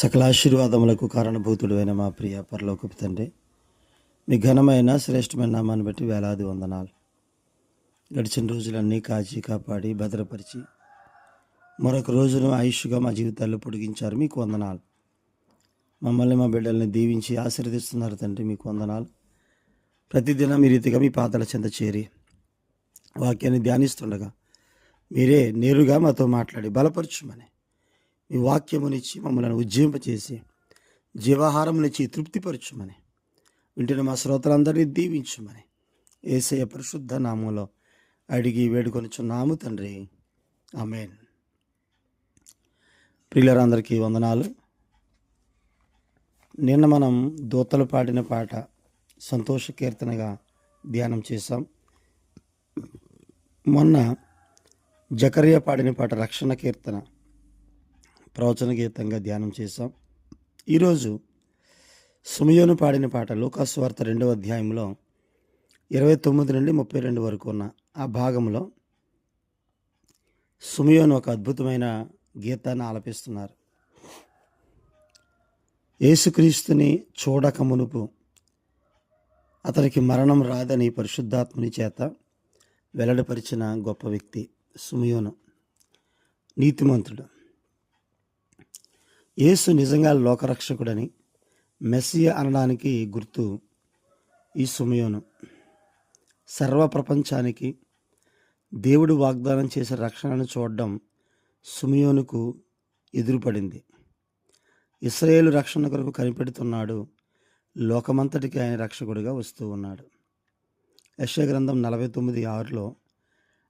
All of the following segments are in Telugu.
సకల ఆశీర్వాదములకు కారణభూతుడు అయిన మా ప్రియ పరలోకపు తండ్రి మీ ఘనమైన శ్రేష్టమైన నామాన్ని బట్టి వేలాది వందనాలు. గడిచిన రోజులన్నీ కాచి కాపాడి భద్రపరిచి మరొక రోజును ఆయుష్గా మా జీవితాల్లో పొడిగించారు. మీకు వందనాలు. మమ్మల్ని మా బిడ్డల్ని దీవించి ఆశీర్వదిస్తున్నారు తండ్రి మీకు వందనాలు. ప్రతిదినం మీ రీతిగా మీ పాతల చెంత చేరి వాక్యాన్ని ధ్యానిస్తుండగా మీరే నేరుగా మాతో మాట్లాడి బలపరచుమని మీ వాక్యమునిచ్చి మమ్మల్ని ఉజ్జీంపచేసి జీవాహారమునిచ్చి తృప్తిపరచుమని. వింటున్న మా శ్రోతలందరినీ దీవించుమని. ఏసయ పరిశుద్ధ నామంలో అడిగి వేడుకొనిచున్నాము తండ్రి. అమేన్ ప్రియులందరికీ వందనాలు. నిన్న మనం దూతలు పాడిన పాట సంతోష కీర్తనగా ధ్యానం చేశాం. మొన్న జకరియా పాడిన పాట రక్షణ కీర్తన. ప్రవచన గీతంగా ధ్యానం చేశాం. ఈరోజు సుమయోను పాడిన పాట లోకాస్వార్త రెండవ అధ్యాయంలో ఇరవై తొమ్మిది నుండి ముప్పై రెండు వరకు ఉన్న ఆ భాగంలో సుమయోను ఒక అద్భుతమైన గీతాన్ని ఆలపిస్తున్నారు. యేసుక్రీస్తుని చూడక మునుపు అతనికి మరణం రాదని పరిశుద్ధాత్మని చేత వెల్లడిపరిచిన గొప్ప వ్యక్తి సుమయోను. నీతిమంతుడు. యేసు నిజంగా లోకరక్షకుడని మెస్సియ అనడానికి గుర్తు ఈ సుమయోను సర్వ ప్రపంచానికి దేవుడు వాగ్దానం చేసే రక్షణను చూడడం సుమయోనుకు ఎదురుపడింది. ఇస్రాయేలు రక్షణ కొరకు కనిపెడుతున్నాడు లోకమంతటికి ఆయన రక్షకుడిగా వస్తూ ఉన్నాడు. యశగ్రంథం నలభై తొమ్మిది ఆరులో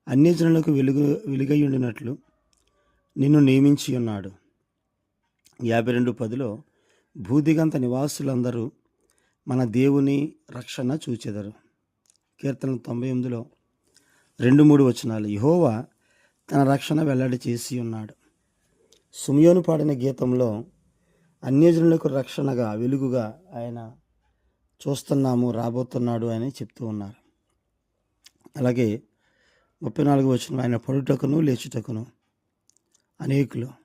అన్యజనులకు వెలుగు వెలుగయ్యుండినట్లు నిన్ను నియమించి ఉన్నాడు. యాభై రెండు పదిలో భూదిగంత నివాసులందరూ మన దేవుని రక్షణ చూచెదరు. కీర్తన తొంభై ఎనిమిదిలో రెండు మూడు వచనాలు. యహోవా తన రక్షణ వెల్లడి చేసి ఉన్నాడు. సుమయోను పాడిన గీతంలో అన్యజనులకు రక్షణగా వెలుగుగా ఆయన చూస్తున్నాము రాబోతున్నాడు అని చెప్తూ ఉన్నారు. అలాగే ముప్పై నాలుగు వచ్చిన ఆయన పడుటకును లేచుటకును అనేకులు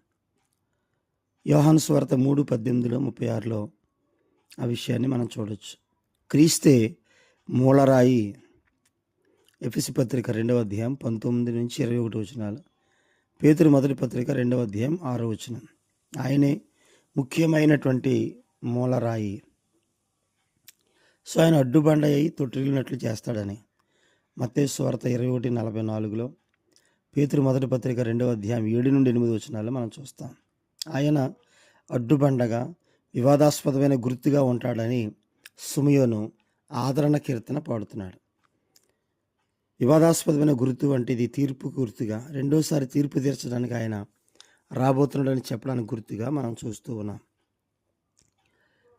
యోహాను స్వార్త మూడు పద్దెనిమిదిలో ముప్పై ఆరులో ఆ విషయాన్ని మనం చూడవచ్చు క్రీస్తే మూలరాయి ఎఫ్ఎసి పత్రిక రెండవ అధ్యాయం పంతొమ్మిది నుంచి ఇరవై ఒకటి వచనాలు. పేతురు మొదటి పత్రిక రెండవ అధ్యాయం ఆరో వచనం. ఆయనే ముఖ్యమైనటువంటి మూలరాయి. సో ఆయన అడ్డుబండ అయి తొట్టిల్లినట్లు చేస్తాడని. మత్తేశ్వార్త ఇరవై ఒకటి నలభై నాలుగులో పేతురు మొదటి పత్రిక రెండవ అధ్యాయం ఏడు నుండి ఎనిమిది వచనాలు మనం చూస్తాం. ఆయన అడ్డుబండగా వివాదాస్పదమైన గుర్తుగా ఉంటాడని సుమయోను ఆదరణ కీర్తన పాడుతున్నాడు. వివాదాస్పదమైన గుర్తు వంటిది తీర్పు గుర్తుగా రెండోసారి తీర్పు తీర్చడానికి ఆయన రాబోతున్నాడని చెప్పడానికి గుర్తుగా మనం చూస్తూ ఉన్నాం.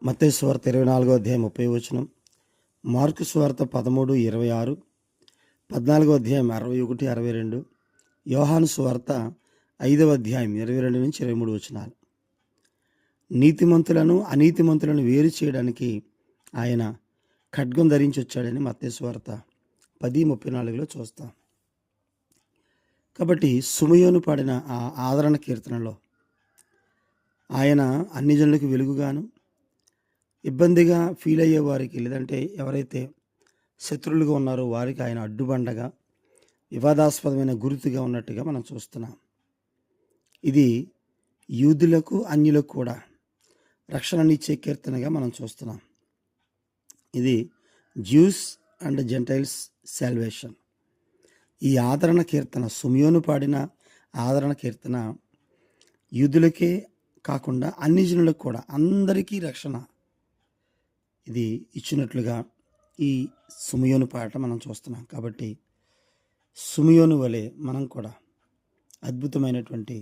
మత్తయి స్వార్త ఇరవై నాలుగో అధ్యాయం ముప్పై వచనం మార్కు స్వార్త పదమూడు ఇరవై ఆరు పద్నాలుగో అధ్యాయం అరవై ఒకటి అరవై రెండు యోహాను స్వార్త ఐదవ అధ్యాయం ఇరవై రెండు నుంచి ఇరవై మూడు వచనాలు. నీతిమంతులను అనీతిమంతులను వేరు చేయడానికి ఆయన ఖడ్గం ధరించి వచ్చాడని మత్తేశ్వార్త పది ముప్పై నాలుగులో చూస్తాం. కాబట్టి సుమయోను పాడిన ఆ ఆదరణ కీర్తనలో ఆయన అన్ని జనులకు వెలుగుగాను ఇబ్బందిగా ఫీల్ అయ్యే వారికి లేదంటే ఎవరైతే శత్రువులుగా ఉన్నారో వారికి ఆయన అడ్డుబండగా వివాదాస్పదమైన గుర్తుగా ఉన్నట్టుగా మనం చూస్తున్నాం. ఇది యూదులకు అన్యులకు కూడా రక్షణనిచ్చే కీర్తనగా మనం చూస్తున్నాం. ఇది జ్యూస్ అండ్ జెంటైల్స్ శాల్వేషన్ ఈ ఆదరణ కీర్తన సుమియోను పాడిన ఆదరణ కీర్తన యూదులకే కాకుండా అన్ని జనులకు కూడా అందరికీ రక్షణ ఇది ఇచ్చినట్లుగా ఈ సుమియోను పాట మనం చూస్తున్నాం. కాబట్టి సుమియోను వలె మనం కూడా అద్భుతమైనటువంటి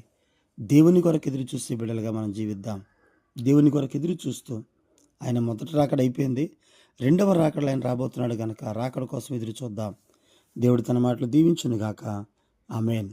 దేవుని కొరకు ఎదురు చూసే బిడ్డలుగా మనం జీవిద్దాం. దేవుని కొరకు ఎదురు చూస్తూ ఆయన మొదటి రాకడ అయిపోయింది. రెండవ రాకడలో ఆయన రాబోతున్నాడు కనుక రాకడ కోసం ఎదురు చూద్దాం. దేవుడు తన మాటలు దీవించునుగాక. ఆమెన్.